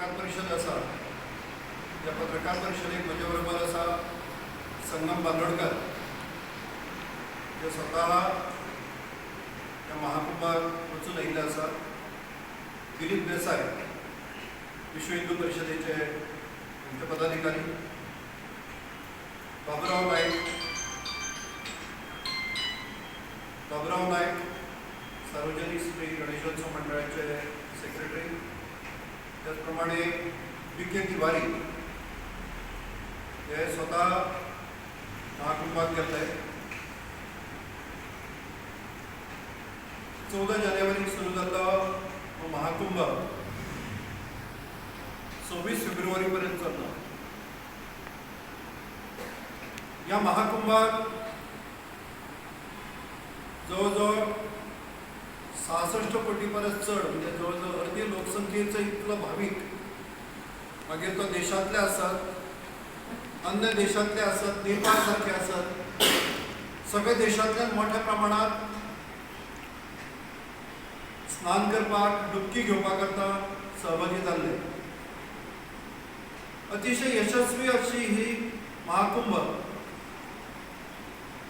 पत्रकार परिशद आसा त्या पत्रकार परिशदेक म्हजे बरोबर आसा संगम बांदोडकर जे स्वता त्या महाकुंभाक वचून आयिल्ले आसा दिलीप देसाय विश्व हिंदू परिशदेचे मुख्य पदाधिकारी बाबुराव नाईक बाबुराव नाईक सार्वजनिक श्री गणेशोत्सव मंडळाचे सेक्रेटरी त्याचप्रमाणे के तिवारी हे स्वता महाकुंभात गेल्ले चौदा जानेवारीक सुरू जाल्लो हो महाकुंभ सव्वीस फेब्रुवारी पर्यंत चल्ला. या महाकुंभात जवळजवळ सहासष्ट कोटी परस चड म्हणजे जवळजवळ अर्धी लोकसंख्येचो इतलो भावीक. मागीर तो देशांतले असत अन्य देशांतले आसत नेपाळ सारखे आसत सगळे देशांतल्यान मोठ्या प्रमाणात स्नान करपाक डुबकी घेवपा करता सहभागी जाल्ले अतिशय यशस्वी अशी ही महाकुंभ.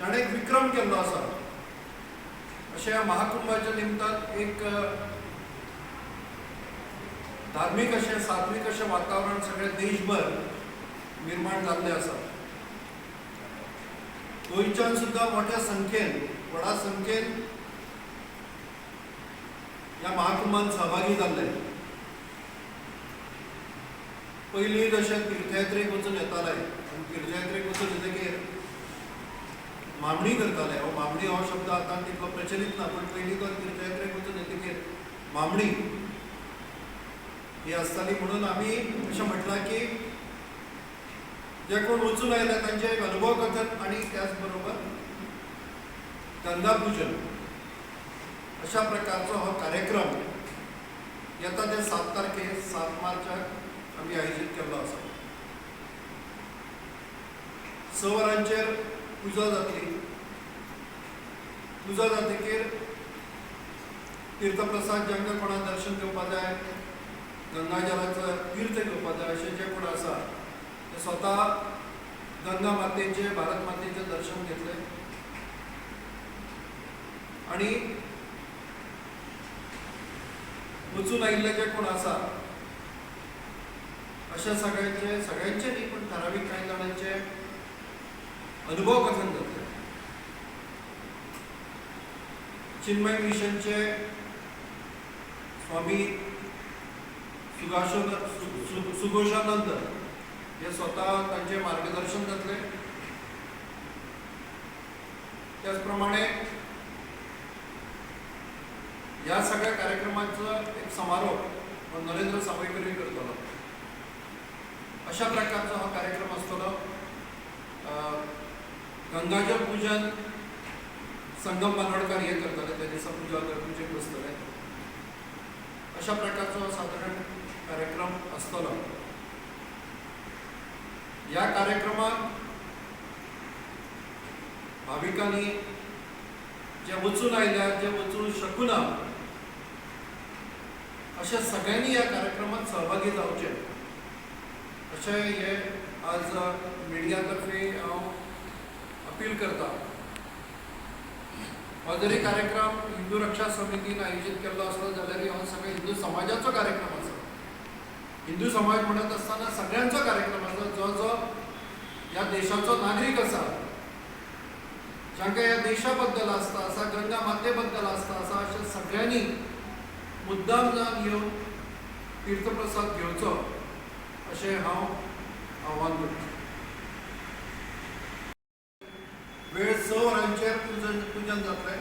ताणें एक विक्रम केल्लो आसा अशा महाकुंभाच्या निमित्तात एक धार्मिक धार्मीक अशें असे अशें वातावरण सगळ्या देशभर निर्माण जाल्लें आसा गोंयच्यान सुद्दां मोठ्या संख्येन व्हडा संख्येन ह्या महाकुंभात सहभागी जाल्ले पयलीं जशें तीर्थयात्रेक वचून येताले. आनी तीर्थयात्रेक वचून येतकीर मामणी करताले हो मामणी हो शब्द आतां तितलो प्रचलीत ना पूण पयलीं तो तीर्थयात्रेक वचून येतकीर मामणी ही आसताली म्हणून आमी अशें म्हटलां की जे कोण वचून आयला तांचे एक अनुभव कथन आनी त्याच बरोबर गंगा पुजन अशा प्रकारचो हो कार्यक्रम येता ते सात तारखेक सात मार्चाक आमी आयोजीत केल्लो आसा स वरांचेर पुजा जातली पुजा जातकीर तीर्थप्रसाद ज्यांना कोणाक दर्शन घेवपा जाय गंगाजलाचं तीर्थ घेवपा जाय अशें जे कोण आसा ते स्वता गंगा मातेचे भारत मातेचे दर्शन घेतले. आणि वचून आयिल्ले जे कोण आसा अशा सगळ्यांचे सगळ्यांचे न्ही पण ठरावीक कांय जाणांचे अनुभव कथन जातले चिन्मय मिशनचे स्वामी सुगाशो सुघोषानंद हे स्वतः तांचे मार्गदर्शन जातले त्याचप्रमाणे या सगळ्या कार्यक्रमाचा एक समारोप हो नरेंद्र सावयकरी करतलो अशा प्रकारचा हा कार्यक्रम असतलो गंगाजल पूजन संगम बांदोडकर हे करतले त्या दिसा पूजा पूजेक बसतले अशा प्रकारचो साधारण कार्यक्रम असतलो. या कार्यक्रमात भाविकांनी जे वचून आयल्या जे वचून शकूना अशा सगळ्यांनी या कार्यक्रमात सहभागी जावचे अशें हे आज मिडिया तर्फे हांव अपील करता हो जरी कार्यक्रम हिंदू रक्षा समितीन आयोजीत केल्लो आसलो जाल्यार हो सगळ्या हिंदू समाजाचो कार्यक्रम आसा हिंदू समाज म्हणत आसतना सगळ्यांचो कार्यक्रम आसा जो जो ह्या देशाचो नागरीक आसा जांकां ह्या देशा बद्दल आसता आसा गंगा माते बद्दल आसता आसा अशा सगळ्यांनी मुद्दाम जावन येवन तीर्थप्रसाद घेवचो अशें हांव आव्हान करतां. स वरांचेर पूजन पूजन जातलें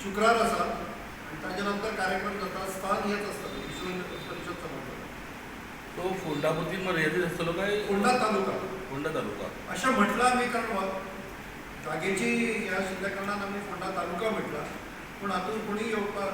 शुक्रार आसा आनी ताजे नंतर कार्यक्रम जाता स्थान हेच आसतलें विश्व परिशद तो फोंडापुरती मर्यादित असतो काय फोंडा तालुका. फोंडा तालुका. अशें म्हटलां आमी कारण जागेची ह्या आशिल्ल्या कारणान आमी फोंडा तालुका म्हटला. पूण हातूंत कोणीय येवपाक